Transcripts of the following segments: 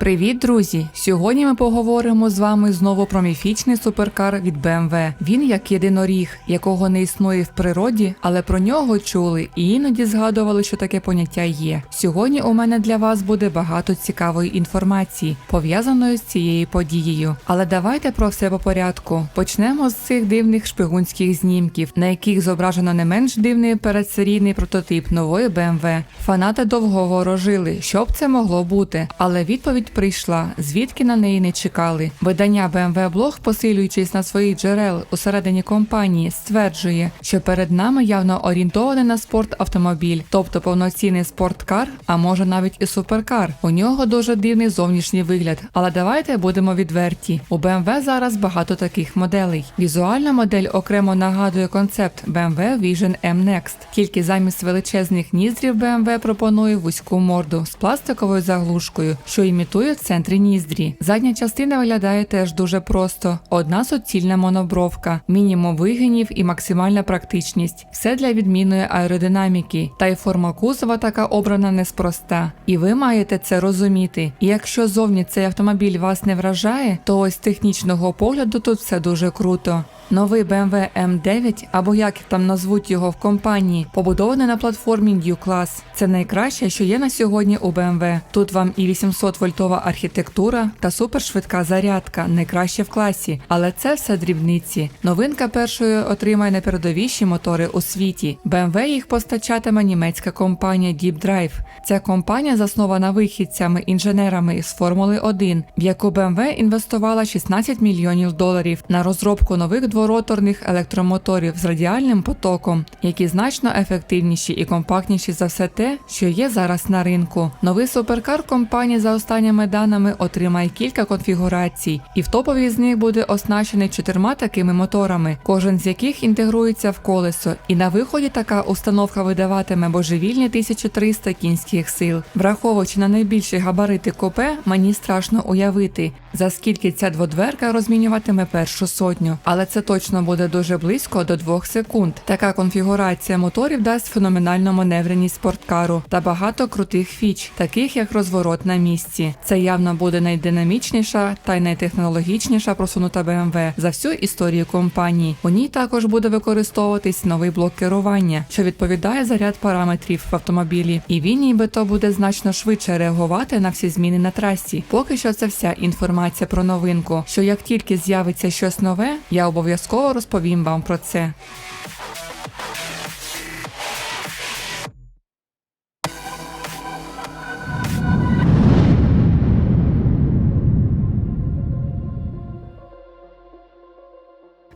Привіт, друзі! Сьогодні ми поговоримо з вами знову про міфічний суперкар від BMW. Він як єдиноріг, якого не існує в природі, але про нього чули і іноді згадували, що таке поняття є. Сьогодні у мене для вас буде багато цікавої інформації, пов'язаної з цією подією. Але давайте про все по порядку. Почнемо з цих дивних шпигунських знімків, на яких зображено не менш дивний передсерійний прототип нової BMW. Фанати довго ворожили, що б це могло бути, але відповідь прийшла, звідки на неї не чекали. Видання BMW Blog, посилюючись на своїх джерел усередині компанії, стверджує, що перед нами явно орієнтований на спорт автомобіль, тобто повноцінний спорткар, а може навіть і суперкар. У нього дуже дивний зовнішній вигляд. Але давайте будемо відверті. У BMW зараз багато таких моделей. Візуальна модель окремо нагадує концепт BMW Vision M Next, тільки замість величезних ніздрів BMW пропонує вузьку морду з пластиковою заглушкою, що імітує в центрі ніздрі. Задня частина виглядає теж дуже просто: одна суцільна монобровка, мінімум вигинів і максимальна практичність. Все для відмінної аеродинаміки. Та й форма кузова така обрана неспроста. І ви маєте це розуміти. І якщо зовні цей автомобіль вас не вражає, то ось технічного погляду тут все дуже круто. Новий BMW M9, або як там назвуть його в компанії, побудований на платформі New Class. Це найкраще, що є на сьогодні у BMW. Тут вам і 800 вольтова архітектура та супершвидка зарядка, найкраще в класі. Але це все дрібниці. Новинка першою отримає найпередовіші мотори у світі. BMW їх постачатиме німецька компанія Deep Drive. Ця компанія заснована вихідцями інженерами з Формули 1, в яку BMW інвестувала 16 мільйонів доларів на розробку нових двороторних електромоторів з радіальним потоком, які значно ефективніші і компактніші за все те, що є зараз на ринку. Новий суперкар компанії за останніми даними отримає кілька конфігурацій, і в топовій з них буде оснащений чотирма такими моторами, кожен з яких інтегрується в колесо. І на виході така установка видаватиме божевільні 1300 кінських сил. Враховуючи на найбільші габарити купе, мені страшно уявити, за скільки ця дводверка розмінюватиме першу сотню, але це точно буде дуже близько до 2 секунд. Така конфігурація моторів дасть феноменальну маневреність спорткару та багато крутих фіч, таких як розворот на місці. Це явно буде найдинамічніша та й найтехнологічніша просунута BMW за всю історію компанії. У ній також буде використовуватись новий блок керування, що відповідає за ряд параметрів в автомобілі, і він нібито буде значно швидше реагувати на всі зміни на трасі. Поки що це вся інформація про новинку. Що як тільки з'явиться щось нове, я обов'язково розповім вам про це.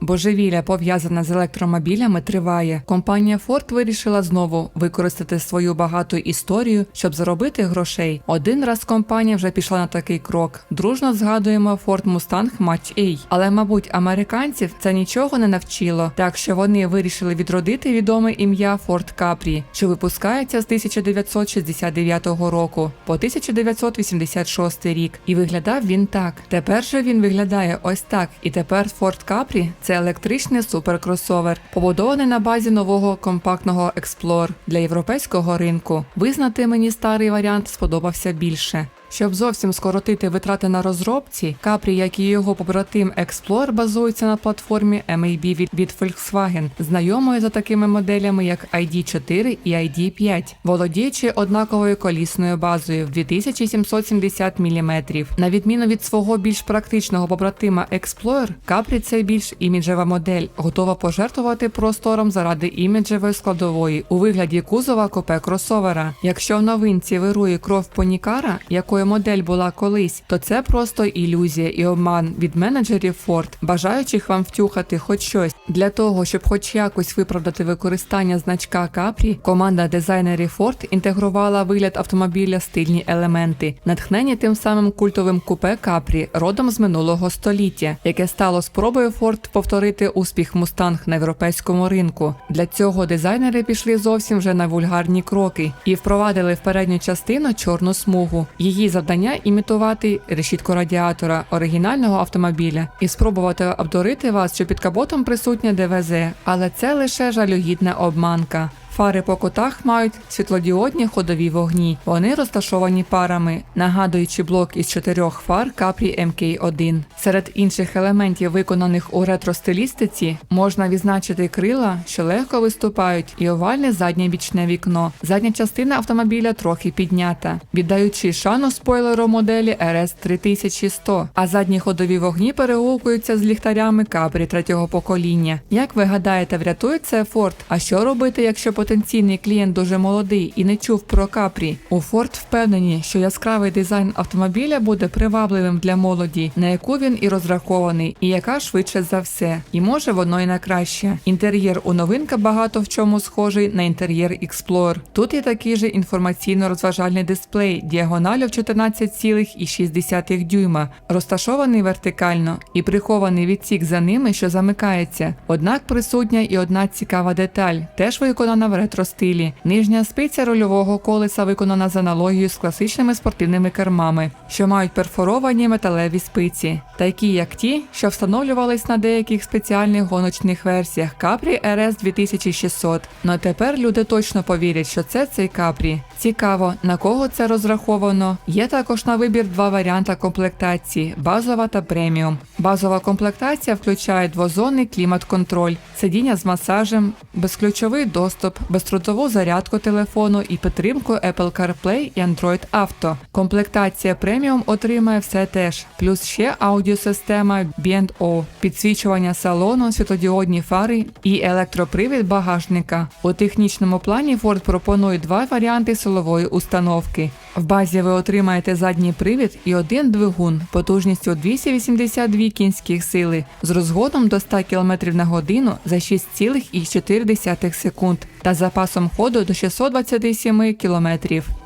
Божевілля пов'язана з електромобілями триває. Компанія Ford вирішила знову використати свою багату історію, щоб заробити грошей. Один раз компанія вже пішла на такий крок. Дружно згадуємо Ford Mustang Mach A. Але, мабуть, американців це нічого не навчило, так що вони вирішили відродити відоме ім'я Ford Capri, що випускається з 1969 року по 1986 рік. І виглядав він так. Тепер же він виглядає ось так. І тепер Ford Capri – це електричний суперкросовер, побудований на базі нового компактного Експлор для європейського ринку. Визнати мені старий варіант сподобався більше. Щоб зовсім скоротити витрати на розробці, Capri, як і його побратим Explorer, базується на платформі MAB від, Volkswagen, знайомою за такими моделями, як ID4 і ID5, володіючи однаковою колісною базою в 2770 мм. На відміну від свого більш практичного побратима Explorer, Capri – це більш іміджева модель, готова пожертвувати простором заради іміджевої складової у вигляді кузова купе кросовера. Якщо в новинці вирує кров понікара, якою модель була колись, то це просто ілюзія і обман від менеджерів Ford, бажаючих вам втюхати хоч щось. Для того, щоб хоч якось виправдати використання значка Capri, команда дизайнерів Ford інтегрувала вигляд автомобіля стильні елементи, натхнені тим самим культовим купе Capri родом з минулого століття, яке стало спробою Ford повторити успіх Mustang на європейському ринку. Для цього дизайнери пішли зовсім вже на вульгарні кроки і впровадили в передню частину чорну смугу. Її завдання імітувати решітку радіатора оригінального автомобіля і спробувати обдурити вас, що під капотом присутнє ДВЗ, але це лише жалюгідна обманка. Фари по кутах мають світлодіодні ходові вогні. Вони розташовані парами, нагадуючи блок із чотирьох фар Capri MK1. Серед інших елементів, виконаних у ретро-стилістиці, можна відзначити крила, що легко виступають, і овальне заднє бічне вікно. Задня частина автомобіля трохи піднята, віддаючи шану спойлеру моделі RS 3100, а задні ходові вогні перегукуються з ліхтарями Capri третього покоління. Як ви гадаєте, врятує це Ford? А що робити, якщо потенційний клієнт дуже молодий і не чув про Capri? У Ford впевнені, що яскравий дизайн автомобіля буде привабливим для молоді, на яку він і розрахований, і яка швидше за все. І може воно і на краще. Інтер'єр у новинка багато в чому схожий на інтер'єр Explorer. Тут є такий же інформаційно-розважальний дисплей діагоналю в 14,6 дюйма, розташований вертикально і прихований відсік за ними, що замикається. Однак присутня і одна цікава деталь, теж виконана в ретро-стилі. Нижня спиця рульового колеса виконана з аналогією з класичними спортивними кермами, що мають перфоровані металеві спиці, такі як ті, що встановлювались на деяких спеціальних гоночних версіях Capri RS 2600. Ну тепер люди точно повірять, що це цей Capri. Цікаво, на кого це розраховано. Є також на вибір два варіанти комплектації базова та преміум. Базова комплектація включає двозонний клімат-контроль, сидіння з масажем, безключовий доступ, безтрудову зарядку телефону і підтримку Apple CarPlay і Android Auto. Комплектація преміум отримає все теж, плюс ще аудіосистема B&O, підсвічування салону, світодіодні фари і електропривід багажника. У технічному плані Ford пропонує два варіанти силової установки. В базі ви отримаєте задній привід і один двигун потужністю 282 кінських сили з розгоном до 100 км на годину за 6,4 секунд та запасом ходу до 627 км.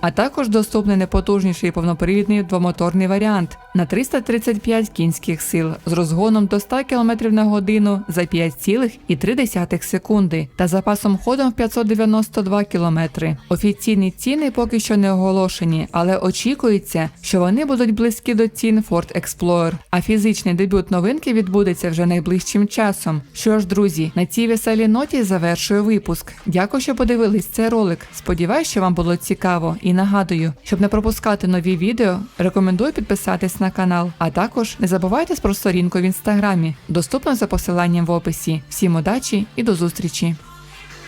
А також доступний непотужніший повнопривідний двомоторний варіант на 335 кінських сил з розгоном до 100 км на годину за 5,3 секунди та запасом ходом в 592 км. Офіційні ціни поки що не оголошені, але очікується, що вони будуть близькі до цін Ford Explorer. А фізичний дебют новинки відбудеться вже найближчим часом. Що ж, друзі, на цій веселій ноті завершую випуск. Дякую, що подивились цей ролик. Сподіваюсь, що вам було цікаво. І нагадую, щоб не пропускати нові відео, рекомендую підписатись на канал. А також не забувайте про сторінку в інстаграмі, доступну за посиланням в описі. Всім удачі і до зустрічі!